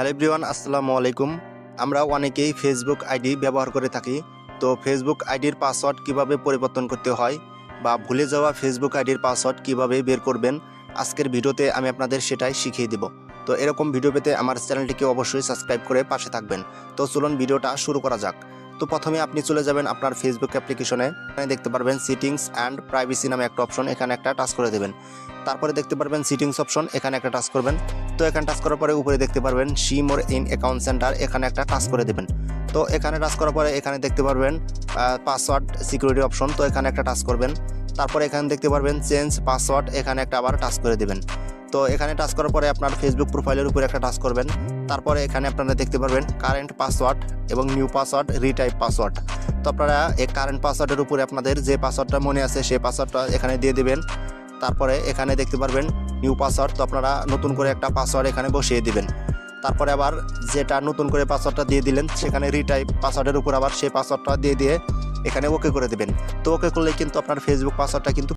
Hello everyone, আসসালামু আলাইকুম। আমরা অনেকেই ফেসবুক আইডি ব্যবহার করে থাকি। তো ফেসবুক আইডির পাসওয়ার্ড কীভাবে পরিবর্তন করতে হয় বা ভুলে যাওয়া ফেসবুক আইডির পাসওয়ার্ড কীভাবে বের করবেন, আজকের ভিডিওতে আমি আপনাদের সেটাই শিখিয়ে দেব। তো এরকম ভিডিও পেতে আমার চ্যানেলটিকে অবশ্যই সাবস্ক্রাইব করে পাশে থাকবেন। তো চলুন ভিডিওটা শুরু করা যাক। তো প্রথমে আপনি চলে যাবেন আপনার ফেসবুক অ্যাপ্লিকেশনে এখানে দেখতে পারবেন সিটিংস অ্যান্ড প্রাইভেসি নামে একটা অপশন এখানে একটা টাচ করে দেবেন। তারপরে দেখতে পারবেন সিটিংস অপশন এখানে একটা টাচ করবেন। তো এখানে টাচ করার পরে উপরে দেখতে পারবেন see more in account center এখানে একটা টাচ করে দেবেন। তো এখানে টাচ করার পরে এখানে দেখতে পারবেন পাসওয়ার্ড সিকিউরিটি অপশন তো এখানে একটা টাচ করবেন। তারপরে এখানে দেখতে পারবেন চেঞ্জ পাসওয়ার্ড এখানে একটা আবার টাচ করে দেবেন। তো এখানে টাচ করার পরে আপনার ফেসবুক প্রোফাইলের উপরে একটা টাচ করবেন। তারপরে এখানে আপনারা দেখতে পারবেন কারেন্ট পাসওয়ার্ড এবং নিউ পাসওয়ার্ড রিটাইপ পাসওয়ার্ড তো আপনারা এই কারেন্ট পাসওয়ার্ডের উপরে আপনাদের যে পাসওয়ার্ডটা মনে আছে, সেই পাসওয়ার্ডটা এখানে দিয়ে দেবেন। তারপরে এখানে দেখতে পারবেন নিউ পাসওয়ার্ড তো আপনারা নতুন করে একটা পাসওয়ার্ড এখানে বসিয়ে দিবেন। তারপরে আবার যেটা নতুন করে পাসওয়ার্ডটা দিয়ে দিলেন, সেখানে রিটাইপ পাসওয়ার্ডের উপর আবার সেই পাসওয়ার্ডটা দিয়ে দিয়ে এখানে ওকে করে দেবেন। তো ওকে করলে কিন্তু আপনার ফেসবুক পাসওয়ার্ডটা কিন্তু